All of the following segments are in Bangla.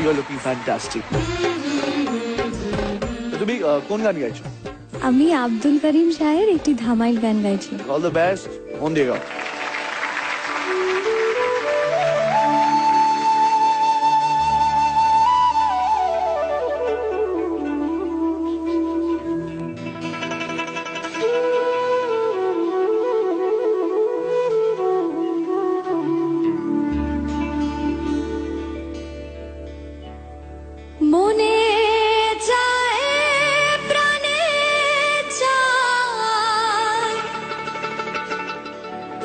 ইউ আর লুকিং ফ্যান্টাস্টিক তুমি কোন গান গাইছো? আমি আব্দুল করিম শাহের একটি ধামাইল গান গাইছি। অল দ্য বেস্ট মন দিয়ে গাও।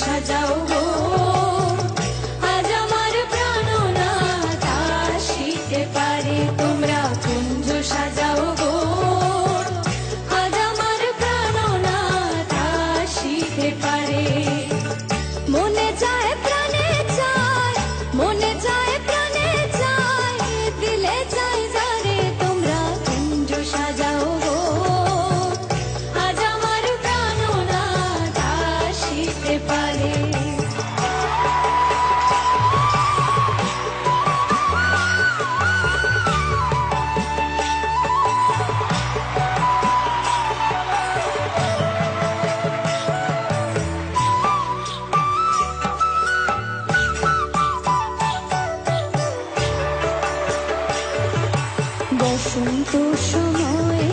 সাজাও বসন্ত সময়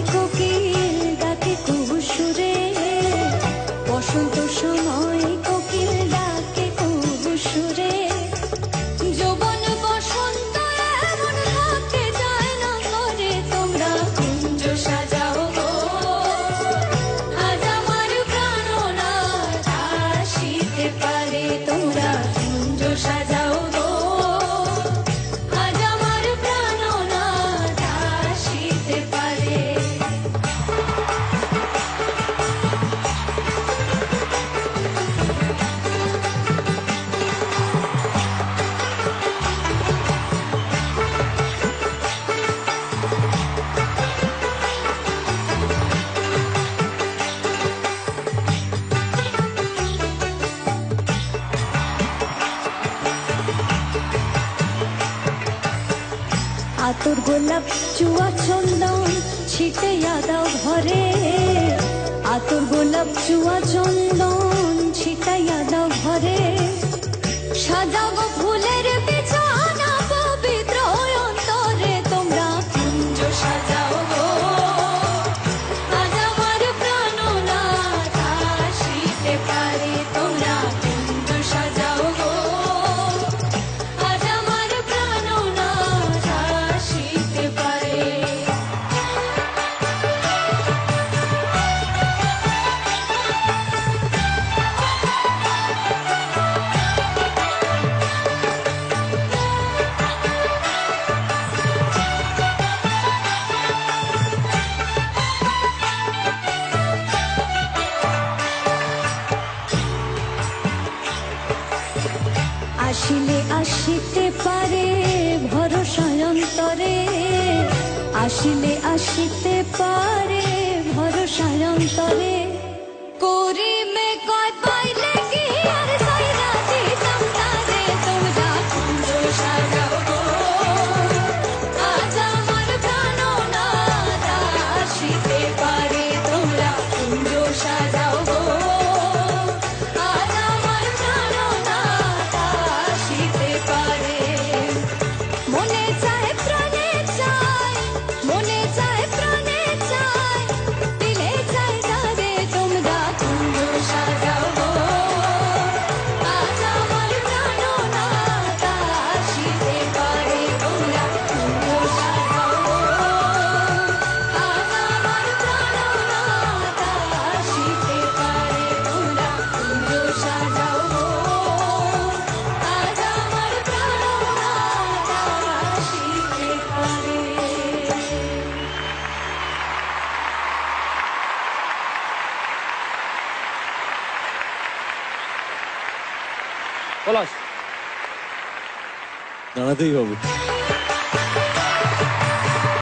তোর গোলাপ চুয়া চন্দন ছিটে দাও ঘরে। আতর গোলাপ চুয়া চন্দন ছিটাইয়া যাদব ঘরে। সাজাবো ফুলের আসিলে আসিতে পারে ভরসায়ন্তরে। আসিলে আসিতে পারে ভরসায়ন্তরে। Kolay. Nana değil oldu.